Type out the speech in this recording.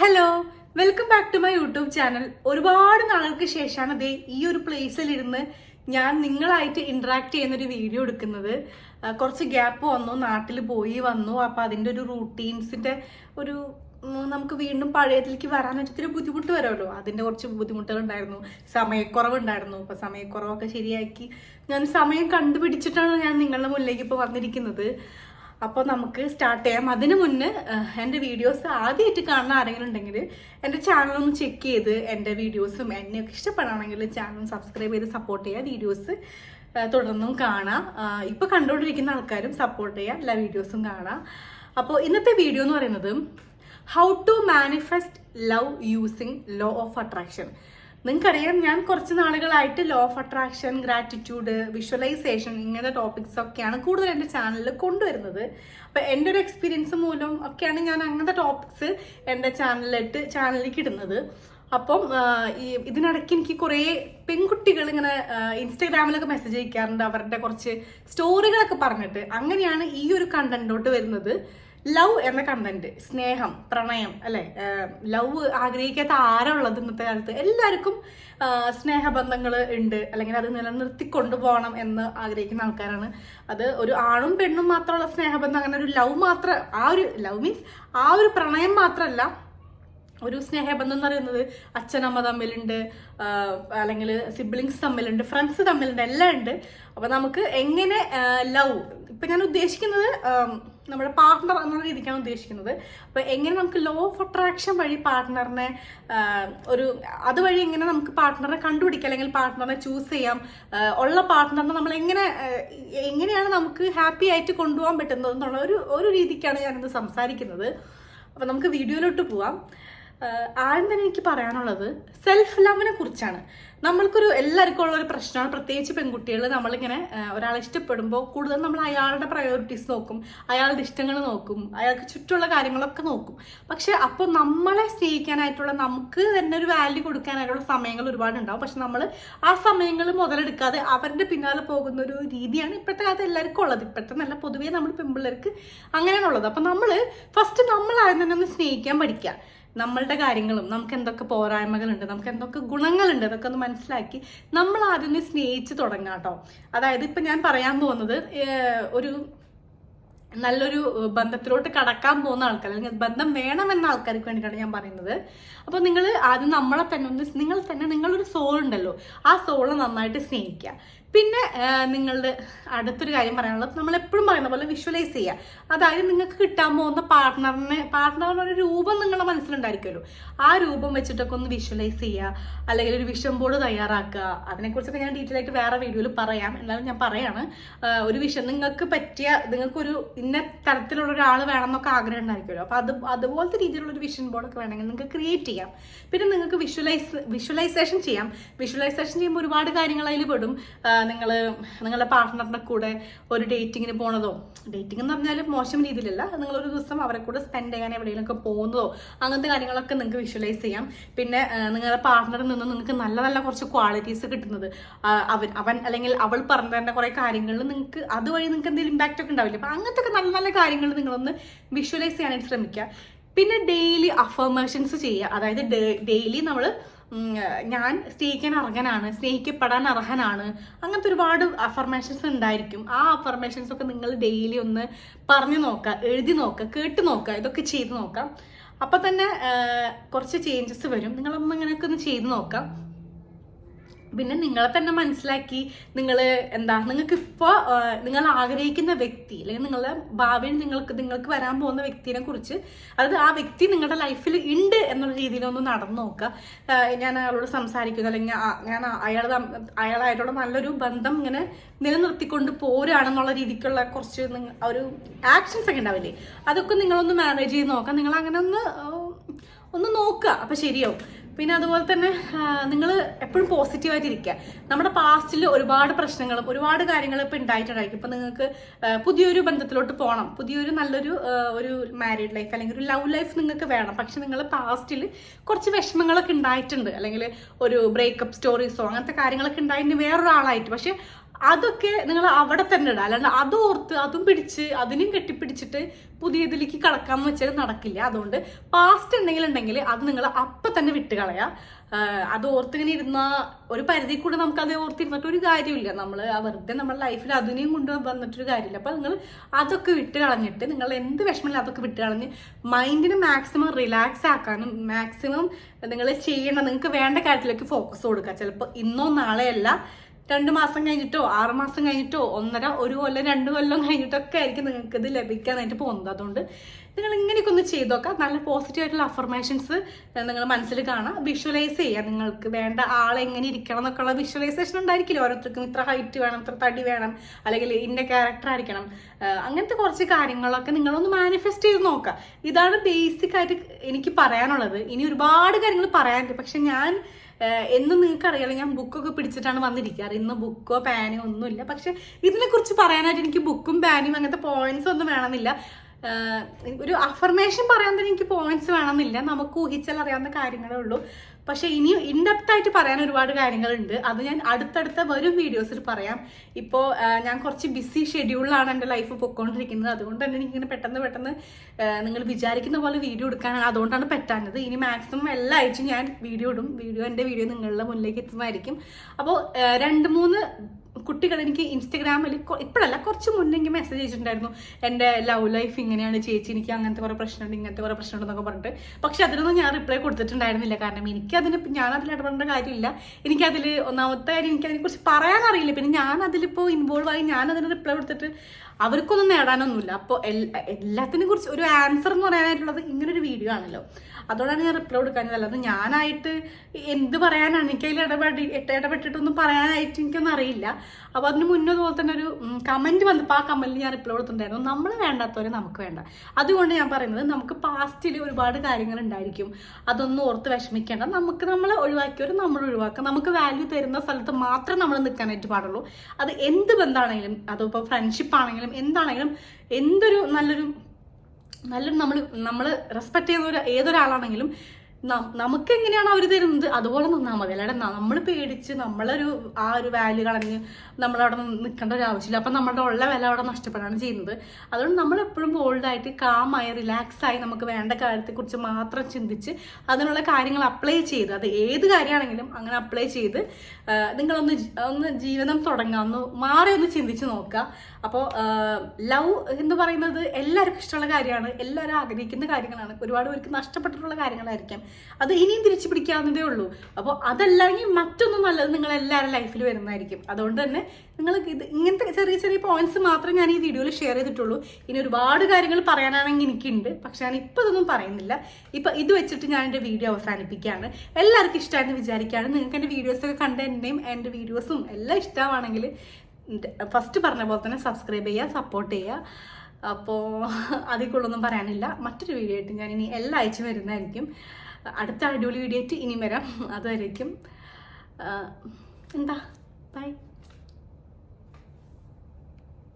Hello welcome back to my YouTube channel ഒരുപാട് നാളുകൾക്ക് ശേഷമാണ് ദേ ഈ ഒരു പ്ലേസിൽ ഇരുന്ന് ഞാൻ നിങ്ങളായിട്ട് ഇന്ററാക്ട് ചെയ്യുന്ന ഒരു വീഡിയോ എടുക്കുന്നത് കുറച്ച് ഗ്യാപ്പ് വന്നു നാട്ടിൽ പോയി വന്നു. അപ്പോൾ അതിന്റെ ഒരു റൂട്ടീൻസിന്റെ ഒരു നമുക്ക് വീണ്ടും പഴയതിലേക്ക് വരാൻ ഇത്തിരി ബുദ്ധിമുട്ട് വരുമല്ലോ. അതിന്റെ കുറച്ച് ബുദ്ധിമുട്ടുകളുണ്ടായിരുന്നു സമയക്കുറവുണ്ടായിരുന്നു. അപ്പോൾ സമയക്കുറവൊക്കെ ശരിയാക്കി ഞാൻ സമയം കണ്ടുപിടിച്ചിട്ടാണ് ഞാൻ നിങ്ങളുടെ മുന്നിലേക്ക് ഇപ്പോൾ വന്നിരിക്കുന്നത്. അപ്പോൾ നമുക്ക് സ്റ്റാർട്ട് ചെയ്യാം. അതിനു മുന്നേ എന്റെ വീഡിയോസ് ആദ്യമായിട്ട് കാണുന്ന ആരെങ്കിലും ഉണ്ടെങ്കിൽ എന്റെ ചാനലൊന്ന് ചെക്ക് ചെയ്ത് എന്റെ വീഡിയോസും എന്നെയൊക്കെ ഇഷ്ടപ്പെടുകയാണെങ്കിൽ ചാനൽ സബ്സ്ക്രൈബ് ചെയ്ത് സപ്പോർട്ട് ചെയ്യുക. വീഡിയോസ് തുടർന്നും കാണാം. ഇപ്പോൾ കണ്ടുകൊണ്ടിരിക്കുന്ന ആൾക്കാരും സപ്പോർട്ട് ചെയ്യുക. എല്ലാ വീഡിയോസും കാണാം. അപ്പോൾ ഇന്നത്തെ വീഡിയോ എന്ന് പറയുന്നത് how to manifest love using law of attraction നിങ്ങൾക്കറിയാം ഞാൻ കുറച്ച് നാളുകളായിട്ട് law of attraction gratitude visualisation ഇങ്ങനത്തെ ടോപ്പിക്സ് ഒക്കെയാണ് കൂടുതൽ എന്റെ ചാനലിൽ കൊണ്ടുവരുന്നത്. അപ്പോൾ എന്റെ ഒരു എക്സ്പീരിയൻസ് മൂലം ഒക്കെയാണ് ഞാൻ അങ്ങനത്തെ ടോപ്പിക്സ് എന്റെ ചാനലിലിട്ട് ചാനലിലേക്ക് ഇടുന്നത്. അപ്പം ഈ ഇതിനിടയ്ക്ക് എനിക്ക് കുറേ പെൺകുട്ടികൾ ഇങ്ങനെ ഇൻസ്റ്റാഗ്രാമിലൊക്കെ മെസ്സേജ് അയക്കാറുണ്ട്. അവരുടെ കുറച്ച് സ്റ്റോറികളൊക്കെ പറഞ്ഞിട്ട് അങ്ങനെയാണ് ഈ ഒരു കണ്ടന്റോട്ട് വരുന്നത്. ലവ് എന്ന കണ്ടന്റ് സ്നേഹം പ്രണയം അല്ലെ? ലവ് ആഗ്രഹിക്കാത്ത ആരാ ഉള്ളത് ഇന്നത്തെ കാലത്ത്? എല്ലാവർക്കും സ്നേഹബന്ധങ്ങൾ ഉണ്ട്. അല്ലെങ്കിൽ അത് നിലനിർത്തി കൊണ്ടുപോകണം എന്ന് ആഗ്രഹിക്കുന്ന ആൾക്കാരാണ്. അത് ഒരു ആണും പെണ്ണും മാത്രമുള്ള സ്നേഹബന്ധം അങ്ങനെ ഒരു ലവ് മാത്രം ആ ഒരു ലവ് മീൻസ് ആ ഒരു പ്രണയം മാത്രമല്ല ഒരു സ്നേഹബന്ധം എന്ന് പറയുന്നത് അച്ഛനമ്മ തമ്മിലുണ്ട് അല്ലെങ്കിൽ സിബ്ലിങ്സ് തമ്മിലുണ്ട് ഫ്രണ്ട്സ് തമ്മിലുണ്ട് എല്ലാം ഉണ്ട്. അപ്പോൾ നമുക്ക് എങ്ങനെ ലവ് ഇപ്പം ഞാൻ ഉദ്ദേശിക്കുന്നത് നമ്മുടെ പാർട്ട്ണർ എന്നുള്ള രീതിക്കാണ് ഉദ്ദേശിക്കുന്നത്. അപ്പോൾ എങ്ങനെ നമുക്ക് ലോ ഓഫ് അട്രാക്ഷൻ വഴി പാർട്ട്ണറിനെ ഒരു അതുവഴി എങ്ങനെ നമുക്ക് പാർട്ട്ണറെ കണ്ടുപിടിക്കാം അല്ലെങ്കിൽ പാർട്ട്ണറെ ചൂസ് ചെയ്യാം ഉള്ള പാർട്ട്ണറിനെ നമ്മൾ എങ്ങനെ എങ്ങനെയാണ് നമുക്ക് ഹാപ്പി ആയിട്ട് കൊണ്ടുപോകാൻ പറ്റുന്നത് എന്നുള്ള ഒരു ഒരു രീതിക്കാണ് ഞാനിത് സംസാരിക്കുന്നത്. അപ്പോൾ നമുക്ക് വീഡിയോയിലോട്ട് പോവാം. ആദ്യം തന്നെ എനിക്ക് പറയാനുള്ളത് സെൽഫ് ലവിനെ കുറിച്ചാണ്. നമ്മൾക്കൊരു എല്ലാവർക്കും ഉള്ള ഒരു പ്രശ്നമാണ്. പ്രത്യേകിച്ച് പെൺകുട്ടികൾ നമ്മളിങ്ങനെ ഒരാളെ ഇഷ്ടപ്പെടുമ്പോൾ കൂടുതൽ നമ്മൾ അയാളുടെ പ്രയോറിറ്റീസ് നോക്കും അയാളുടെ ഇഷ്ടങ്ങൾ നോക്കും അയാൾക്ക് ചുറ്റുമുള്ള കാര്യങ്ങളൊക്കെ നോക്കും. പക്ഷെ അപ്പോൾ നമ്മളെ സ്നേഹിക്കാനായിട്ടുള്ള നമുക്ക് തന്നെ ഒരു വാല്യൂ കൊടുക്കാനായിട്ടുള്ള സമയങ്ങൾ ഒരുപാടുണ്ടാവും. പക്ഷെ നമ്മൾ ആ സമയങ്ങൾ മുതലെടുക്കാതെ അവരുടെ പിന്നാലെ പോകുന്ന ഒരു രീതിയാണ് ഇപ്പോഴത്തെ കാലത്ത് എല്ലാവർക്കും ഉള്ളത്. ഇപ്പോഴത്തെ നല്ല പൊതുവേ നമ്മൾ പെൺപിള്ളേർക്ക് അങ്ങനെയാണുള്ളത്. അപ്പം നമ്മൾ ഫസ്റ്റ് നമ്മൾ ആദ്യം തന്നെ ഒന്ന് സ്നേഹിക്കാൻ പഠിക്കുക. നമ്മളുടെ കാര്യങ്ങളും നമുക്ക് എന്തൊക്കെ പോരായ്മകളുണ്ട് നമുക്ക് എന്തൊക്കെ ഗുണങ്ങളുണ്ട് അതൊക്കെ ഒന്ന് മനസ്സിലാക്കി നമ്മൾ ആദ്യം സ്നേഹിച്ച് തുടങ്ങാം കേട്ടോ. അതായത് ഇപ്പം ഞാൻ പറയാൻ പോകുന്നത് ഒരു നല്ലൊരു ബന്ധത്തിലോട്ട് കടക്കാൻ പോകുന്ന ആൾക്കാർ അല്ലെങ്കിൽ ബന്ധം വേണമെന്ന ആൾക്കാർക്ക് വേണ്ടിയിട്ടാണ് ഞാൻ പറയുന്നത്. അപ്പോൾ നിങ്ങൾ ആദ്യം നമ്മളെ തന്നെ ഒന്ന് നിങ്ങൾ തന്നെ നിങ്ങളൊരു സോൾ ഉണ്ടല്ലോ. ആ സോളെ നന്നായിട്ട് സ്നേഹിക്കുക. പിന്നെ നിങ്ങളുടെ അടുത്തൊരു കാര്യം പറയാനുള്ളത് നമ്മൾ എപ്പോഴും പറയുന്ന പോലെ വിഷ്വലൈസ് ചെയ്യുക. അതായത് നിങ്ങൾക്ക് കിട്ടാൻ പോകുന്ന പാർട്ട്ണറിനെ പാർട്ട്ണറിന് ഒരു രൂപം നിങ്ങളുടെ മനസ്സിലുണ്ടായിരിക്കുമല്ലോ. ആ രൂപം വെച്ചിട്ടൊക്കെ ഒന്ന് വിഷ്വലൈസ് ചെയ്യുക. അല്ലെങ്കിൽ ഒരു വിഷൻ ബോർഡ് തയ്യാറാക്കുക. അതിനെക്കുറിച്ചൊക്കെ ഞാൻ ഡീറ്റെയിൽ ആയിട്ട് വേറെ വീഡിയോയിൽ പറയാം. എന്നാലും ഞാൻ പറയാണ് ഒരു വിഷൻ നിങ്ങൾക്ക് പറ്റിയ നിങ്ങൾക്കൊരു ഇന്ന തരത്തിലുള്ള ഒരാൾ വേണമെന്നൊക്കെ ആഗ്രഹം ഉണ്ടായിരിക്കുമല്ലോ. അപ്പോൾ അത് അതുപോലത്തെ രീതിയിലുള്ള ഒരു വിഷൻ ബോർഡൊക്കെ വേണമെങ്കിൽ നിങ്ങൾക്ക് ക്രിയേറ്റ് ചെയ്യാം. പിന്നെ നിങ്ങൾക്ക് വിഷ്വലൈസ് വിഷ്വലൈസേഷൻ ചെയ്യാം. വിഷ്വലൈസേഷൻ ചെയ്യുമ്പോൾ ഒരുപാട് കാര്യങ്ങൾ അതിൽ പെടും. നിങ്ങൾ നിങ്ങളുടെ പാർട്ട്ണറിന്റെ കൂടെ ഒരു ഡേറ്റിങ്ങിന് പോണതോ? ഡേറ്റിംഗ് എന്ന് പറഞ്ഞാൽ മോശം രീതിയിലല്ല. നിങ്ങളൊരു ദിവസം അവരെ കൂടെ സ്പെൻഡ് ചെയ്യാൻ എവിടെയെങ്കിലുമൊക്കെ പോകുന്നതോ അങ്ങനത്തെ കാര്യങ്ങളൊക്കെ നിങ്ങൾക്ക് വിഷ്വലൈസ് ചെയ്യാം. പിന്നെ നിങ്ങളുടെ പാർട്ട്ണറിൽ നിന്ന് നിങ്ങൾക്ക് നല്ല നല്ല കുറച്ച് ക്വാളിറ്റീസ് കിട്ടുന്നത്. അവൻ അവൻ അല്ലെങ്കിൽ അവൾ പറഞ്ഞു തരുന്ന കുറേ കാര്യങ്ങളിൽ നിങ്ങൾക്ക് അതുവഴി നിങ്ങൾക്ക് എന്തെങ്കിലും ഇമ്പാക്റ്റ് ഒക്കെ ഉണ്ടാവില്ല? അപ്പം അങ്ങനത്തെയൊക്കെ നല്ല നല്ല കാര്യങ്ങൾ നിങ്ങളൊന്ന് വിഷ്വലൈസ് ചെയ്യാനായിട്ട് ശ്രമിക്കുക. പിന്നെ ഡെയിലി അഫർമേഷൻസ് ചെയ്യുക. അതായത് ഡെയിലി നമ്മൾ ഞാൻ സ്നേഹിക്കാൻ അർഹനാണ് സ്നേഹിക്കപ്പെടാൻ അർഹനാണ്. അങ്ങനത്തെ ഒരുപാട് അഫർമേഷൻസ് ഉണ്ടായിരിക്കും. ആ അഫർമേഷൻസ് ഒക്കെ നിങ്ങൾ ഡെയിലി ഒന്ന് പറഞ്ഞു നോക്കുക എഴുതി നോക്കുക കേട്ട് നോക്കുക ഇതൊക്കെ ചെയ്ത് നോക്കാം. അപ്പം തന്നെ കുറച്ച് ചേഞ്ചസ് വരും. നിങ്ങളൊന്നും അങ്ങനെയൊക്കെ ഒന്ന് ചെയ്ത് നോക്കാം. പിന്നെ നിങ്ങളെ തന്നെ മനസ്സിലാക്കി നിങ്ങൾ എന്താ നിങ്ങൾക്ക് ഇപ്പോൾ നിങ്ങൾ ആഗ്രഹിക്കുന്ന വ്യക്തി അല്ലെങ്കിൽ നിങ്ങളുടെ ഭാവിയിൽ നിങ്ങൾക്ക് നിങ്ങൾക്ക് വരാൻ പോകുന്ന വ്യക്തിനെ കുറിച്ച് അതായത് ആ വ്യക്തി നിങ്ങളുടെ ലൈഫിൽ ഉണ്ട് എന്നുള്ള രീതിയിലൊന്ന് നടന്നു നോക്കുക. ഞാൻ അയാളോട് സംസാരിക്കുന്നു അല്ലെങ്കിൽ ഞാൻ അയാൾ അയാളായിട്ടുള്ള നല്ലൊരു ബന്ധം ഇങ്ങനെ നിലനിർത്തിക്കൊണ്ട് പോരാണെന്നുള്ള രീതിക്കുള്ള കുറച്ച് ഒരു ആക്ഷൻസ് ഒക്കെ ഉണ്ടാവില്ലേ? അതൊക്കെ നിങ്ങളൊന്ന് മാനേജ് ചെയ്ത് നോക്കാം നിങ്ങൾ അങ്ങനെ ഒന്ന് ഒന്ന് നോക്കുക. അപ്പം ശരിയാവും. പിന്നെ അതുപോലെ തന്നെ നിങ്ങൾ എപ്പോഴും പോസിറ്റീവായിട്ട് ഇരിക്കുക നമ്മുടെ പാസ്റ്റിൽ ഒരുപാട് പ്രശ്നങ്ങളും ഒരുപാട് കാര്യങ്ങളും ഇപ്പം ഉണ്ടായിട്ടുണ്ടായിരിക്കും ഇപ്പം നിങ്ങൾക്ക് പുതിയൊരു ബന്ധത്തിലോട്ട് പോകണം പുതിയൊരു നല്ലൊരു ഒരു മാരീഡ് ലൈഫ് അല്ലെങ്കിൽ ഒരു ലവ് ലൈഫ് നിങ്ങൾക്ക് വേണം. പക്ഷെ നിങ്ങൾ പാസ്റ്റിൽ കുറച്ച് വിഷമങ്ങളൊക്കെ ഉണ്ടായിട്ടുണ്ട് അല്ലെങ്കിൽ ഒരു ബ്രേക്കപ്പ് സ്റ്റോറീസോ അങ്ങനത്തെ കാര്യങ്ങളൊക്കെ ഉണ്ടായിട്ടുണ്ട് വേറൊരാളായിട്ട്. പക്ഷെ അതൊക്കെ നിങ്ങൾ അവിടെ തന്നെ ഇടുക അല്ലാണ്ട് അത് ഓർത്ത് അതും പിടിച്ച് അതിനും കെട്ടിപ്പിടിച്ചിട്ട് പുതിയതിലേക്ക് കടക്കാന്ന് വെച്ചാൽ നടക്കില്ല. അതുകൊണ്ട് പാസ്റ്റ് ഉണ്ടെങ്കിൽ ഉണ്ടെങ്കിൽ അത് നിങ്ങൾ അപ്പം തന്നെ വിട്ട് കളയുക ആഹ് അത് ഓർത്തിങ്ങനെ ഇരുന്ന ഒരു പരിധി കൂടെ നമുക്ക് അത് ഓർത്തിരുന്നിട്ട് ഒരു കാര്യമില്ല നമ്മൾ വെറുതെ നമ്മുടെ ലൈഫിൽ അതിനെയും കൊണ്ട് വന്നിട്ടൊരു കാര്യമില്ല. അപ്പം നിങ്ങൾ അതൊക്കെ വിട്ട് കളഞ്ഞിട്ട് നിങ്ങൾ എന്ത് വിഷമമില്ല അതൊക്കെ വിട്ട് കളഞ്ഞ് മൈൻഡിന് മാക്സിമം റിലാക്സ് ആക്കാനും മാക്സിമം നിങ്ങൾ ചെയ്യണം നിങ്ങൾക്ക് വേണ്ട കാര്യത്തിലേക്ക് ഫോക്കസ് കൊടുക്കുക ചിലപ്പോൾ ഇന്നോ നാളെയല്ല രണ്ട് മാസം കഴിഞ്ഞിട്ടോ ആറ് മാസം കഴിഞ്ഞിട്ടോ ഒന്നര ഒരു കൊല്ലം രണ്ട് കൊല്ലം കഴിഞ്ഞിട്ടൊക്കെ ആയിരിക്കും നിങ്ങൾക്ക് ഇത് ലഭിക്കാനായിട്ട് പോകുന്നത്. അതുകൊണ്ട് നിങ്ങൾ ഇങ്ങനെയൊക്കെ ഒന്ന് ചെയ്തു നോക്കാം നല്ല പോസിറ്റീവ് ആയിട്ടുള്ള അഫർമേഷൻസ് നിങ്ങൾ മനസ്സിൽ കാണാം വിഷ്വലൈസ് ചെയ്യുക. നിങ്ങൾക്ക് വേണ്ട ആളെ എങ്ങനെ ഇരിക്കണം എന്നൊക്കെയുള്ള വിഷ്വലൈസേഷൻ ഉണ്ടായിരിക്കില്ല? ഓരോരുത്തർക്കും ഇത്ര ഹൈറ്റ് വേണം ഇത്ര തടി വേണം അല്ലെങ്കിൽ ഇന്ന ക്യാരക്ടർ ആയിരിക്കണം. അങ്ങനത്തെ കുറച്ച് കാര്യങ്ങളൊക്കെ നിങ്ങളൊന്ന് മാനിഫെസ്റ്റ് ചെയ്ത് നോക്കുക. ഇതാണ് ബേസിക് ആയിട്ട് എനിക്ക് പറയാനുള്ളത്. ഇനി ഒരുപാട് കാര്യങ്ങൾ പറയാനുണ്ട്. പക്ഷെ ഞാൻ എന്നും നിങ്ങൾക്ക് അറിയാലോ ഞാൻ ബുക്കൊക്കെ പിടിച്ചിട്ടാണ് വന്നിരിക്കാറ്. ഇന്ന് ബുക്കോ പാനോ ഒന്നുമില്ല. പക്ഷെ ഇതിനെക്കുറിച്ച് പറയാനായിട്ട് എനിക്ക് ബുക്കും പാനും അങ്ങനത്തെ പോയിന്റ്സ് ഒന്നും വേണമെന്നില്ല. ഒരു അഫർമേഷൻ പറയാൻ തന്നെ എനിക്ക് പോയിന്റ്സ് വേണമെന്നില്ല. നമുക്ക് ഊഹിച്ചാൽ അറിയാവുന്ന കാര്യങ്ങളേ ഉള്ളൂ. പക്ഷെ ഇനിയും ആയിട്ട് പറയാൻ ഒരുപാട് കാര്യങ്ങളുണ്ട്. അത് ഞാൻ അടുത്തടുത്ത വരും വീഡിയോസിൽ പറയാം. ഇപ്പോൾ ഞാൻ കുറച്ച് ബിസി ഷെഡ്യൂളിലാണ് എന്റെ ലൈഫ് പൊയ്ക്കൊണ്ടിരിക്കുന്നത്. അതുകൊണ്ട് തന്നെ എനിക്കിങ്ങനെ പെട്ടെന്ന് പെട്ടെന്ന് നിങ്ങൾ വിചാരിക്കുന്ന പോലെ വീഡിയോ എടുക്കാനാണ് അതുകൊണ്ടാണ് പറ്റാഞ്ഞത്. ഇനി മാക്സിമം എല്ലാ ആഴ്ചയും ഞാൻ വീഡിയോ ഇടും. വീഡിയോ എന്റെ വീഡിയോ നിങ്ങളുടെ മുന്നിലേക്ക് എത്തുന്നതായിരിക്കും. അപ്പോൾ രണ്ട് മൂന്ന് കുട്ടികൾ എനിക്ക് ഇൻസ്റ്റഗ്രാമിൽ ഇപ്പോഴല്ല കുറച്ച് മുന്നേ മെസ്സേജ് അയച്ചിട്ടുണ്ടായിരുന്നു. എന്റെ ലവ് ലൈഫ് ഇങ്ങനെയാണ് ചേച്ചി എനിക്ക് അങ്ങനത്തെ കുറേ പ്രശ്നമുണ്ട് ഇങ്ങനത്തെ കുറേ പ്രശ്നമുണ്ടെന്നൊക്കെ പറഞ്ഞിട്ട്. പക്ഷെ അതിനൊന്നും ഞാൻ റിപ്ലൈ കൊടുത്തിട്ടുണ്ടായിരുന്നില്ല. കാരണം എനിക്ക് എനിക്കതിന് ഞാൻ അതിൽ ഇടപെടേണ്ട കാര്യമില്ല. എനിക്കതിൽ ഒന്നാമത്തെ കാര്യം എനിക്ക് അതിനെക്കുറിച്ച് പറയാനറിയില്ല. പിന്നെ ഞാൻ അതിലിപ്പോൾ ഇൻവോൾവ് ആയി ഞാൻ അതിന് റിപ്ലൈ കൊടുത്തിട്ട് അവർക്കൊന്നും നേടാനൊന്നുമില്ല. അപ്പോൾ എല്ലാത്തിനെ കുറിച്ച് ഒരു ആൻസർ എന്ന് പറയാനായിട്ടുള്ളത് ഇങ്ങനെ ഒരു വീഡിയോ ആണല്ലോ. അതുകൊണ്ടാണ് ഞാൻ റിപ്ലൈ കൊടുക്കാഞ്ഞത് അല്ലാതെ ഞാനായിട്ട് എന്ത് പറയാനാണ്? എനിക്ക് അതിൽ ഇടപെടി ഇടപെട്ടിട്ടൊന്നും പറയാനായിട്ട് എനിക്കൊന്നും അറിയില്ല. അപ്പോൾ അതിന് മുന്നേ പോലെ തന്നെ ഒരു കമന്റ് വന്നപ്പോൾ ആ കമന്റിൽ ഞാൻ റിപ്ലൈ കൊടുത്തിട്ടുണ്ടായിരുന്നു. നമ്മൾ വേണ്ടാത്തവരെ നമുക്ക് വേണ്ട. അതുകൊണ്ട് ഞാൻ പറയുന്നത് നമുക്ക് പാസ്റ്റിൽ ഒരുപാട് കാര്യങ്ങൾ ഉണ്ടായിരിക്കും. അതൊന്നും ഓർത്ത് വിഷമിക്കേണ്ട. നമുക്ക് നമ്മൾ ഒഴിവാക്കിയവർ നമ്മൾ ഒഴിവാക്കുക നമുക്ക് വാല്യൂ തരുന്ന സ്ഥലത്ത് മാത്രം നമ്മൾ നിൽക്കാനായിട്ട് പാടുള്ളൂ. അത് എന്ത് ബന്ധമാണെങ്കിലും അതിപ്പോൾ ഫ്രണ്ട്ഷിപ്പ് ആണെങ്കിലും എന്താണെങ്കിലും എന്തൊരു നല്ലൊരു നല്ലൊരു നമ്മൾ നമ്മൾ റെസ്പെക്ട് ചെയ്യുന്ന ഒരു ഏതൊരാളാണെങ്കിലും നമുക്ക് എങ്ങനെയാണ് അവർ തരുന്നത്? അതുപോലെ നിന്നാൽ മതി. അല്ലാതെ നമ്മൾ പേടിച്ച് നമ്മളൊരു ആ ഒരു വാല്യൂ കളഞ്ഞ് നമ്മളവിടെ നിൽക്കേണ്ട ഒരു ആവശ്യമില്ല. അപ്പം നമ്മളുടെ ഉള്ള വില അവിടെ നഷ്ടപ്പെടാണ് ചെയ്യുന്നത്. അതുകൊണ്ട് നമ്മൾ എപ്പോഴും ബോൾഡായിട്ട് കാമായി റിലാക്സ് ആയി നമുക്ക് വേണ്ട കാര്യത്തെക്കുറിച്ച് മാത്രം ചിന്തിച്ച് അതിനുള്ള കാര്യങ്ങൾ അപ്ലൈ ചെയ്ത് അത് ഏത് കാര്യമാണെങ്കിലും അങ്ങനെ അപ്ലൈ ചെയ്ത് നിങ്ങളൊന്ന് ഒന്ന് ജീവിതം തുടങ്ങാം. ഒന്ന് മാറി ഒന്ന് ചിന്തിച്ച് നോക്കുക. അപ്പോൾ ലവ് എന്ന് പറയുന്നത് എല്ലാവർക്കും ഇഷ്ടമുള്ള കാര്യമാണ്. എല്ലാവരും ആഗ്രഹിക്കുന്ന കാര്യങ്ങളാണ്. ഒരുപാട് പേർക്ക് നഷ്ടപ്പെട്ടിട്ടുള്ള കാര്യങ്ങളായിരിക്കാം. അത് ഇനിയും തിരിച്ചു പിടിക്കാവുന്നതേ ഉള്ളൂ. അപ്പോൾ അതല്ലെങ്കിൽ മറ്റൊന്നും നല്ലത് നിങ്ങൾ എല്ലാവരുടെ ലൈഫിൽ വരുന്നതായിരിക്കും. അതുകൊണ്ട് തന്നെ നിങ്ങൾ ഇത് ഇങ്ങനത്തെ ചെറിയ ചെറിയ പോയിന്റ്സ് മാത്രമേ ഞാൻ ഈ വീഡിയോയിൽ ഷെയർ ചെയ്തിട്ടുള്ളൂ. ഇനി ഒരുപാട് കാര്യങ്ങൾ പറയാനാണെങ്കിൽ എനിക്കുണ്ട്. പക്ഷെ ഞാൻ ഇപ്പം ഇതൊന്നും പറയുന്നില്ല. ഇപ്പം ഇത് വെച്ചിട്ട് ഞാൻ എന്റെ വീഡിയോ അവസാനിപ്പിക്കുകയാണ്. എല്ലാവർക്കും ഇഷ്ടമാണെന്ന് വിചാരിക്കുകയാണ്. നിങ്ങൾക്ക് എന്റെ വീഡിയോസൊക്കെ കണ്ട എന്റെയും എന്റെ വീഡിയോസും എല്ലാം ഇഷ്ടമാണെങ്കിൽ ഫസ്റ്റ് പറഞ്ഞ പോലെ തന്നെ സബ്സ്ക്രൈബ് ചെയ്യുക സപ്പോർട്ട് ചെയ്യുക. അപ്പോൾ അതിൽ കൂടുതലൊന്നും പറയാനില്ല. മറ്റൊരു വീഡിയോ ആയിട്ട് ഞാൻ ഇനി എല്ലാ ആഴ്ച വരുന്നതായിരിക്കും. അടുത്ത അടിപൊളി വീഡിയോ ആയിട്ട് ഇനി വരാം. അതുവരേക്കും എന്താ? ബൈ